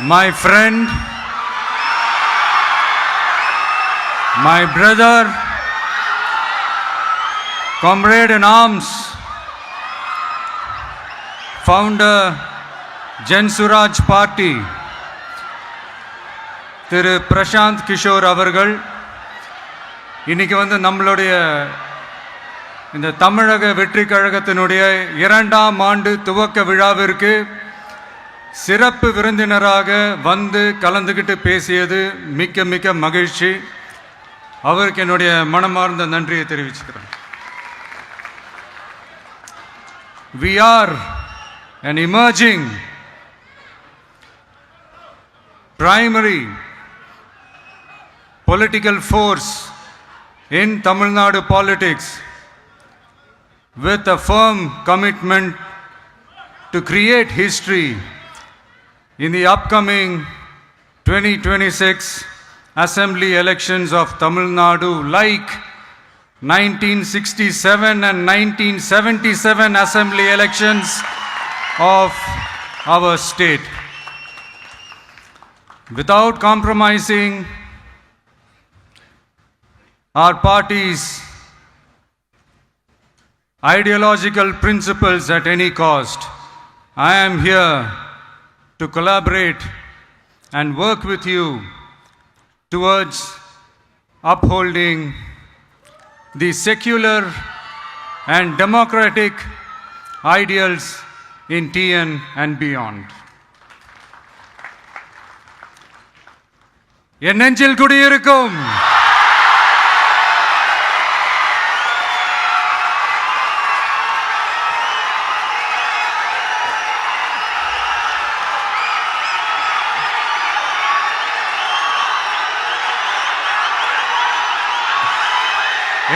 my friend, my brother, comrade in arms, founder, Jan Suraj Party, திரு பிரசாந்த் கிஷோர் அவர்கள் இன்னைக்கு வந்து நம்மளுடைய இந்த தமிழக வெற்றி கழகத்தினுடைய இரண்டாம் ஆண்டு துவக்க விழாவிற்கு சிறப்பு விருந்தினராக வந்து கலந்துக்கிட்டு பேசியது மிக்க மிக்க மகிழ்ச்சி அவருக்கு என்னுடைய மனமார்ந்த நன்றியை தெரிவிச்சுக்கிறேன் We are an emerging primary political force in Tamil Nadu politics with a firm commitment to create history in the upcoming 2026 assembly elections of Tamil Nadu like 1967 and 1977 assembly elections of our state. Without compromising our party's ideological principles at any cost, I am here to collaborate and work with you towards upholding the secular and democratic ideals in TN and beyond. என் நெஞ்சில் குடியிருக்கும்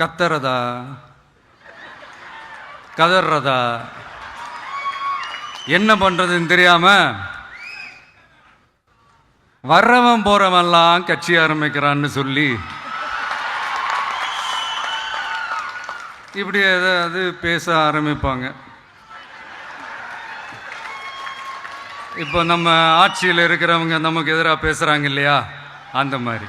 கத்துறதா? கதறதா என்ன பண்ணுறதுன்னு தெரியாமல் வர்றவன் போகிறவன்லாம் கட்சி ஆரம்பிக்கிறான்னு சொல்லி இப்படி ஏதாவது பேச ஆரம்பிப்பாங்க. இப்போ நம்ம ஆட்சியில் இருக்கிறவங்க நமக்கு எதிராக பேசுகிறாங்க இல்லையா? அந்த மாதிரி.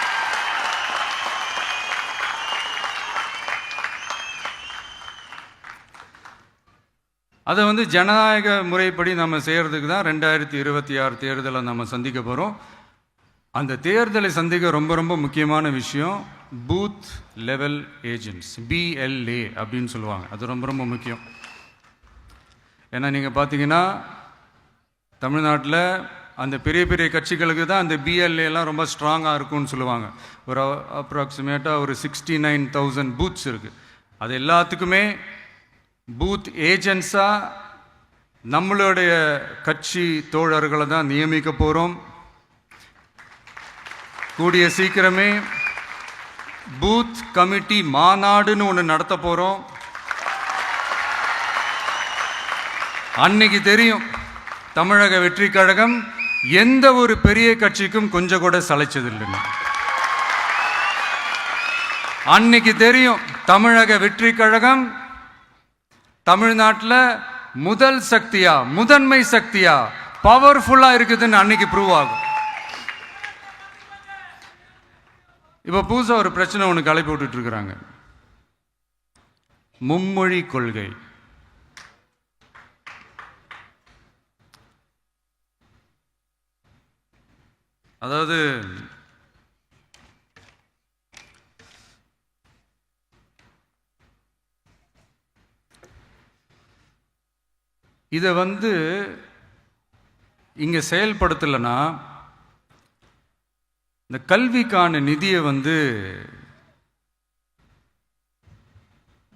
அதை வந்து ஜனநாயக முறைப்படி நம்ம செய்கிறதுக்கு தான் ரெண்டாயிரத்தி இருபத்தி ஆறு தேர்தலை நம்ம சந்திக்க போகிறோம் அந்த தேர்தலை சந்திக்க ரொம்ப ரொம்ப முக்கியமான விஷயம் பூத் லெவல் ஏஜென்ட்ஸ் பிஎல்ஏ அப்படின்னு சொல்லுவாங்க. அது ரொம்ப ரொம்ப முக்கியம். ஏன்னா நீங்கள் பார்த்தீங்கன்னா தமிழ்நாட்டில் அந்த பெரிய பெரிய கட்சிகளுக்கு தான் அந்த பிஎல்ஏலாம் ரொம்ப ஸ்ட்ராங்காக இருக்கும்னு சொல்லுவாங்க. ஒரு அப்ராக்சிமேட்டாக ஒரு சிக்ஸ்டி நைன் தௌசண்ட் பூத்ஸ் இருக்குது அது எல்லாத்துக்குமே பூத் ஏஜென்ட்ஸாக நம்மளுடைய கட்சி தோழர்களை தான் நியமிக்க போகிறோம் கூடிய சீக்கிரமே பூத் கமிட்டி மாநாடுன்னு ஒன்று நடத்த போகிறோம் அன்னைக்கு தெரியும் தமிழக வெற்றி கழகம் எந்த ஒரு பெரிய கட்சிக்கும் கொஞ்சம் கூட சளைச்சதில்லைங்க அன்னைக்கு தெரியும் தமிழக வெற்றி கழகம் தமிழ்நாட்டில் முதல் சக்தியா முதன்மை சக்தியா பவர்ஃபுல்லாக இருக்குதுன்னு அன்னைக்கு ப்ரூவ் ஆகும். இப்போ புதுசாக ஒரு பிரச்சனை ஒன்று கிளப்பி விட்டுட்டு இருக்கிறாங்க. மும்மொழி கொள்கை. அதாவது இதை வந்து இங்கே செயல்படுத்தலைன்னா இந்த கல்விக்கான நிதியை வந்து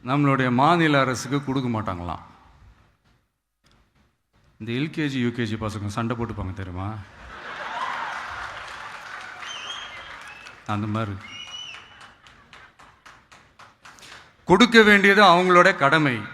நம்மளுடைய மாநில அரசுக்கு கொடுக்க மாட்டாங்களாம். இந்த எல்கேஜி யூகேஜி பசங்க சண்டை போட்டுப்பாங்க தெரியுமா? அந்த மாதிரி. கொடுக்க வேண்டியது அவங்களோட கடமை.